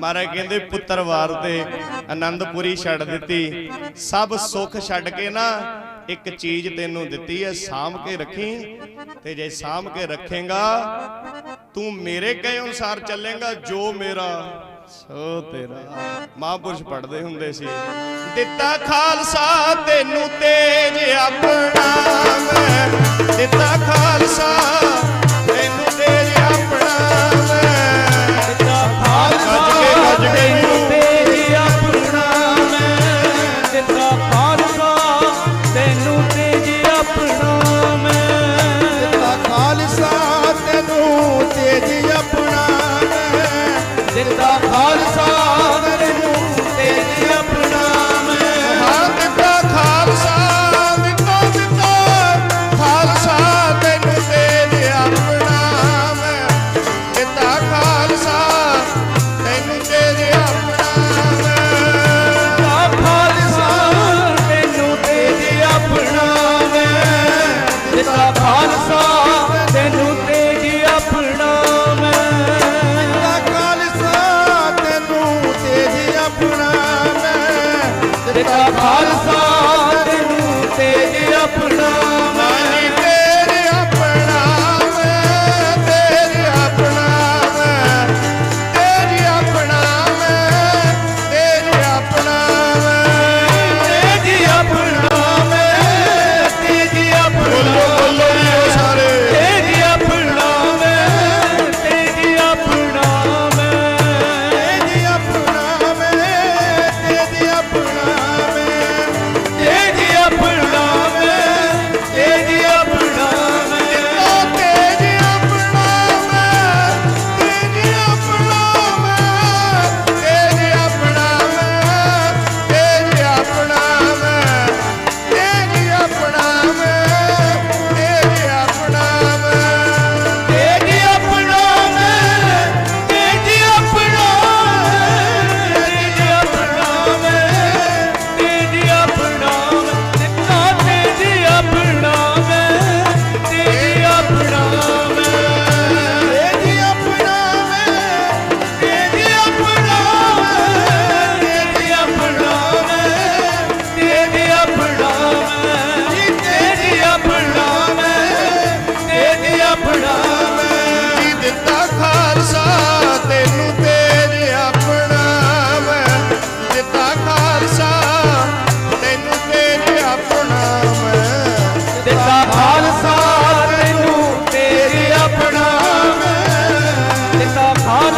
ਮਹਾਰਾਜ ਕਹਿੰਦੇ ਪੁੱਤਰ ਵਾਰ ਤੇ ਆਨੰਦਪੁਰੀ ਛੱਡ ਦਿੱਤੀ। ਸਭ ਸੁੱਖ ਛੱਡ ਕੇ ਨਾ ਇੱਕ ਚੀਜ਼ ਤੈਨੂੰ ਦਿੱਤੀ ਹੈ ਸਾਮ ਕੇ ਰੱਖੀ। ਤੇ ਜੇ ਸਾਮ ਕੇ ਰੱਖੇਗਾ, ਤੂੰ ਮੇਰੇ ਕਹੇ ਅਨੁਸਾਰ ਚੱਲੇਗਾ, ਜੋ ਮੇਰਾ, ਸੋ ਤੇਰਾ। ਮਹਾਂਪੁਰਸ਼ ਪੜਦੇ ਹੁੰਦੇ ਸੀ। ਦਿੱਤਾ ਖਾਲਸਾ, ਤੈਨੂੰ ਤੇਜ ਆਪਣਾ। ਦਿੱਤਾ ਖਾਲਸਾ ਤੈਨੂੰ ਤੇਜ ਆਪਣਾ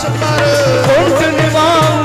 taşları Örtün iman